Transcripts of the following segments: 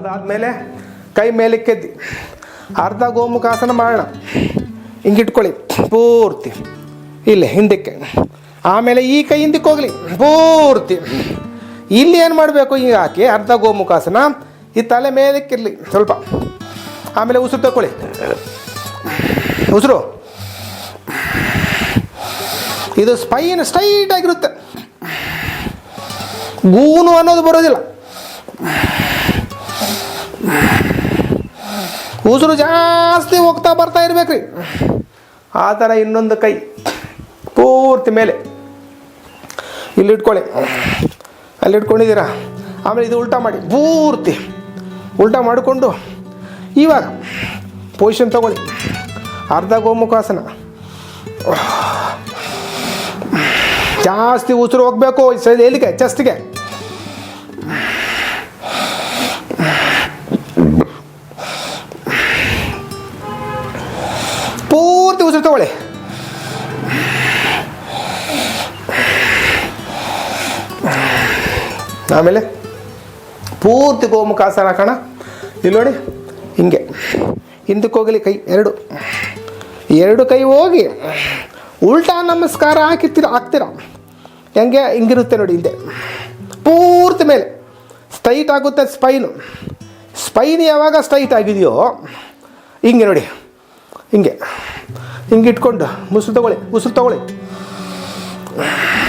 ಅದಾದಮೇಲೆ ಕೈ ಮೇಲಕ್ಕೆದ್ದಿ ಅರ್ಧ ಗೋಮುಖಾಸನ ಮಾಡೋಣ. ಹಿಂಗಿಟ್ಕೊಳ್ಳಿ. ಪೂರ್ತಿ. ಇಲ್ಲಿ, ಹಿಂದಕ್ಕೆ. ಆಮೇಲೆ ಈ ಕೈ ಹಿಂದಕ್ಕೆ ಹೋಗಲಿ. ಪೂರ್ತಿ. ಇಲ್ಲಿ ಏನು ಮಾಡಬೇಕು? ಈಗ ಹಾಕಿ ಅರ್ಧ ಗೋಮುಖಾಸನ ಈ ತಲೆ ಮೇಲಕ್ಕಿರಲಿ ಸ್ವಲ್ಪ. ಆಮೇಲೆ ಉಸಿರು ತಗೊಳ್ಳಿ ಉಸಿರು. ಇದು ಸ್ಪೈನ್ ಸ್ಟ್ರೈಟ್ ಆಗಿರುತ್ತೆ. ಗೂನು ಅನ್ನೋದು ಬರೋದಿಲ್ಲ. ಉಸಿರು ಜಾಸ್ತಿ ಹೋಗ್ತಾ ಬರ್ತಾ ಇರ್ಬೇಕ್ರಿ. ಆ ಥರ ಇನ್ನೊಂದು ಕೈ ಪೂರ್ತಿ ಮೇಲೆ. ಇಲ್ಲಿ ಇಟ್ಕೊಳ್ಳಿ. ಅಲ್ಲಿ ಇಟ್ಕೊಂಡಿದ್ದೀರಾ? ಆಮೇಲೆ ಇದು ಉಲ್ಟಾ ಮಾಡಿ, ಪೂರ್ತಿ ಉಲ್ಟಾ ಮಾಡಿಕೊಂಡು ಇವಾಗ ಪೊಸಿಷನ್ ತಗೊಳ್ಳಿ. ಅರ್ಧ ಗೋಮುಖಾಸನ. ಜಾಸ್ತಿ ಉಸಿರು ಹೋಗ್ಬೇಕು ಎಲ್ಲಿಗೆ? ಚೆಸ್ಟ್ಗೆ ಆಮೇಲೆ ಪೂರ್ತಿ ಗೋಮುಖಾಸನ ಹಾಕೋಣ. ಇಲ್ಲಿ ನೋಡಿ, ಹಿಂಗೆ. ಹಿಂದಕ್ಕೆ ಹೋಗಲಿ ಕೈ, ಎರಡು. ಎರಡು ಕೈ ಹೋಗಿ ಉಲ್ಟಾ ನಮಸ್ಕಾರ ಹಾಕಿರ್ತೀರ, ಹಾಕ್ತೀರ? ಹೆಂಗೆ? ಹಿಂಗಿರುತ್ತೆ ನೋಡಿ ಹಿಂದೆ. ಪೂರ್ತಿ ಮೇಲೆ. ಸ್ಟ್ರೈಟ್ ಆಗುತ್ತೆ ಸ್ಪೈನು. ಸ್ಪೈನ್ ಯಾವಾಗ ಸ್ಟ್ರೈಟ್ ಆಗಿದೆಯೋ, ಹಿಂಗೆ ನೋಡಿ. ಹಿಂಗೆ. ಹಿಂಗೆ ಇಟ್ಕೊಂಡು ಉಸಿರು ತಗೊಳ್ಳಿ ಉಸಿರು ತಗೊಳ್ಳಿ.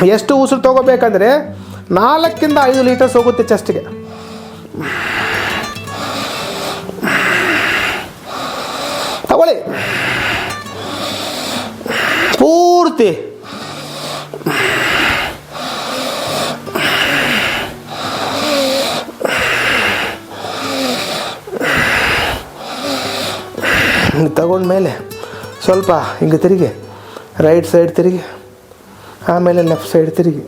ಎಷ್ಟು ಉಸಿರು ತಗೋಬೇಕಂದ್ರೆ ನಾಲ್ಕಿಂದ ಐದು ಲೀಟರ್ಸ್ ಹೋಗುತ್ತೆ ಚೆಸ್ಟ್ಗೆ ತಗೊಳ್ಳಿ. ಪೂರ್ತಿ. ತಗೊಂಡ್ಮೇಲೆ ಸ್ವಲ್ಪ ಹಿಂಗೆ ತಿರುಗಿ ರೈಟ್ ಸೈಡ್ ತಿರುಗಿ, ಆಮೇಲೆ ಲೆಫ್ಟ್ ಸೈಡ್ ತಿರುಗಿ.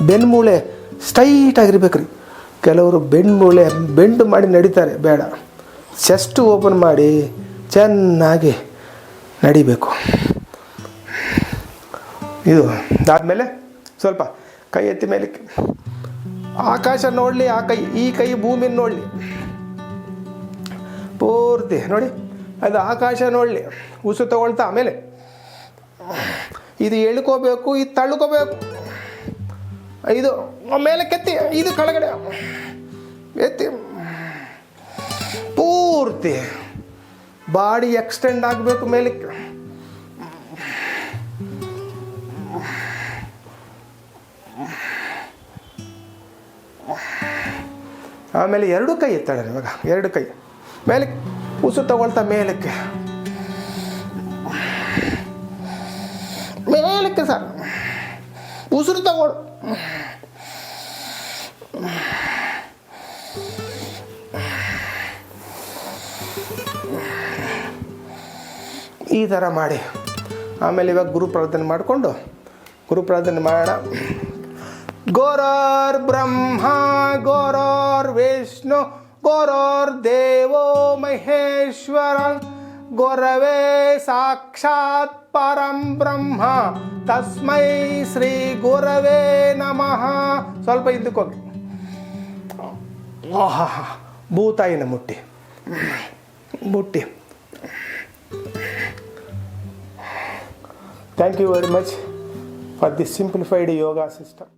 ಬೆನ್ಮೂಳೆ ಸ್ಟೈಟ್ ಆಗಿರ್ಬೇಕು ರೀ ಕೆಲವರು ಬೆನ್ಮೂಳೆ ಬೆಂಡು ಮಾಡಿ ನಡೀತಾರೆ, ಬೇಡ. ಚೆಸ್ಟ್ ಓಪನ್ ಮಾಡಿ ಚೆನ್ನಾಗಿ ನಡಿಬೇಕು. ಇದು ಆದಮೇಲೆ ಸ್ವಲ್ಪ ಕೈ ಎತ್ತಿ ಮೇಲೆ ಆಕಾಶ ನೋಡಲಿ, ಆ ಕೈ, ಈ ಕೈ ಭೂಮಿ ನೋಡಲಿ. ಪೂರ್ತಿ ನೋಡಿ, ಅದು ಆಕಾಶ ನೋಡಲಿ. ಉಸು ತಗೊಳ್ತಾ ಆಮೇಲೆ ಇದು ಎಳ್ಕೋಬೇಕು, ಇದು ತಳ್ಕೋಬೇಕು. ಇದು ಮೇಲಕ್ಕೆತ್ತಿ ಇದು ಕೆಳಗಡೆ. ಎತ್ತಿ. ಪೂರ್ತಿ ಬಾಡಿ ಎಕ್ಸ್ಟೆಂಡ್ ಆಗಬೇಕು ಮೇಲಕ್ಕೆ. ಆಮೇಲೆ ಎರಡು ಕೈ ಎತ್ತಾಳೆ ಇವಾಗ, ಎರಡು ಕೈ. ಮೇಲಕ್ಕೆ ಉಸು ತಗೊಳ್ತಾ ಮೇಲಕ್ಕೆ. ಮೇಲಕ್ಕೆ ಸರ್ ಉಸಿರು ತಗೊಳು. ಈ ಥರ ಮಾಡಿ. ಆಮೇಲೆ ಇವಾಗ ಗುರು ಪ್ರಾರ್ಥನೆ ಮಾಡಿಕೊಂಡು, ಗುರು ಪ್ರಾರ್ಥನೆ ಮಾಡೋಣ. ಗೋರೋರ್ ಬ್ರಹ್ಮ ಗೋರೋರ್ ವಿಷ್ಣು ಗೋರೋರ್ ದೇವೋ ಮಹೇಶ್ವರ. గురవే సాక్షాత్ పరం బ్రహ్మ తస్మై శ్రీ గురవే నమ స్వల్ప ఇందుకోండి భూతాయిన ముట్టి ముట్టి thank you very much for the simplified yoga system